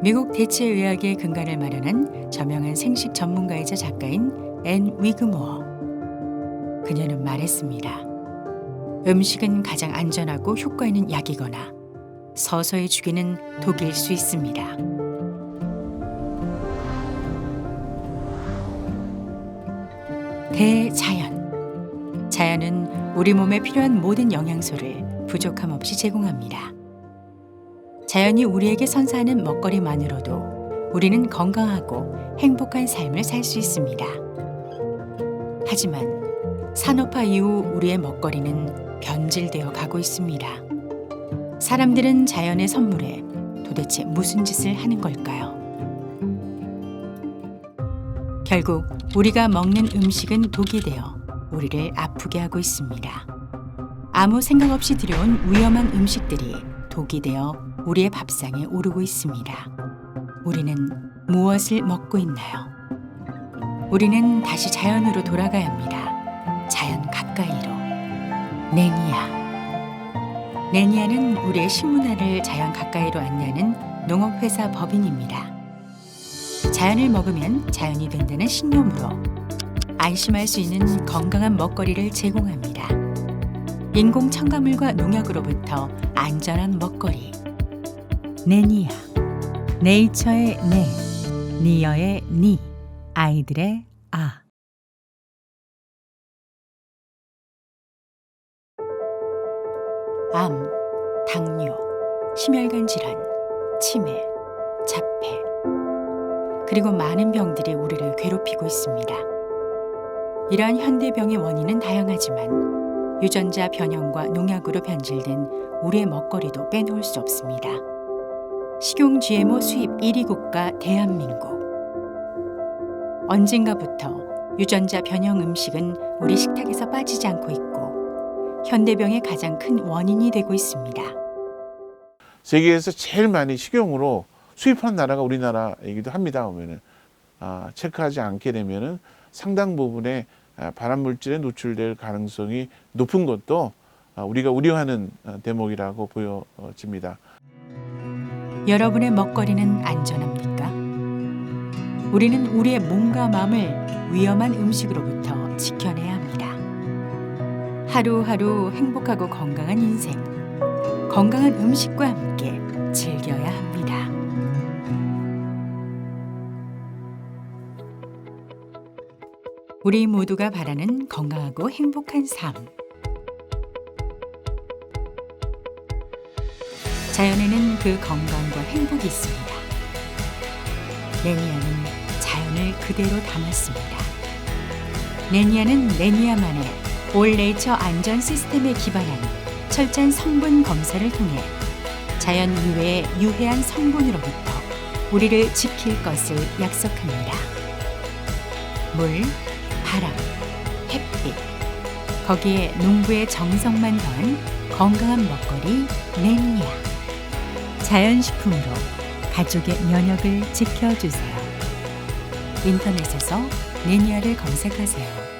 미국 대체의학의 근간을 마련한 저명한 생식 전문가이자 작가인 앤 위그모어. 그녀는 말했습니다. 음식은 가장 안전하고 효과 있는 약이거나 서서히 죽이는 독일 수 있습니다. 대자연. 자연은 우리 몸에 필요한 모든 영양소를 부족함 없이 제공합니다. 자연이 우리에게 선사하는 먹거리만으로도 우리는 건강하고 행복한 삶을 살 수 있습니다. 하지만 산업화 이후 우리의 먹거리는 변질되어 가고 있습니다. 사람들은 자연의 선물에 도대체 무슨 짓을 하는 걸까요? 결국 우리가 먹는 음식은 독이 되어 우리를 아프게 하고 있습니다. 아무 생각 없이 들여온 위험한 음식들이 독이 되어 우리의 밥상에 오르고 있습니다. 우리는 무엇을 먹고 있나요? 우리는 다시 자연으로 돌아가야 합니다. 자연 가까이로. 네니아. 네니아는 우리의 식문화를 자연 가까이로 안내하는 농업회사 법인입니다. 자연을 먹으면 자연이 된다는 신념으로 안심할 수 있는 건강한 먹거리를 제공합니다. 인공 첨가물과 농약으로부터 안전한 먹거리. 네니아. 네이처의 네. 니어의 니. 아이들의 아. 암, 당뇨, 심혈관 질환, 치매, 자폐, 그리고 많은 병들이 우리를 괴롭히고 있습니다. 이러한 현대병의 원인은 다양하지만 유전자 변형과 농약으로 변질된 우리의 먹거리도 빼놓을 수 없습니다. 식용 GMO 수입 1위 국가 대한민국. 언젠가부터 유전자 변형 음식은 우리 식탁에서 빠지지 않고 있고 현대병의 가장 큰 원인이 되고 있습니다. 세계에서 제일 많이 식용으로 수입한 나라가 우리나라이기도 합니다. 보면은 아, 체크하지 않게 되면은 상당 부분의 아, 발암 물질에 노출될 가능성이 높은 것도 아, 우리가 우려하는 아, 대목이라고 보여집니다. 여러분의 먹거리는 안전합니까? 우리는 우리의 몸과 마음을 위험한 음식으로부터 지켜내야 합니다. 하루하루 행복하고 건강한 인생, 건강한 음식과 함께 즐겨야 합니다. 우리 모두가 바라는 건강하고 행복한 삶. 자연에는 그 건강과 행복이 있습니다. 레니아는 자연을 그대로 담았습니다. 레니아는 레니아만의 올 네이처 안전 시스템에 기반한 철저한 성분 검사를 통해 자연 이외의 유해한 성분으로부터 우리를 지킬 것을 약속합니다. 물, 바람, 햇빛, 거기에 농부의 정성만 더한 건강한 먹거리 레니아. 자연식품으로 가족의 면역을 지켜주세요. 인터넷에서 네니아를 검색하세요.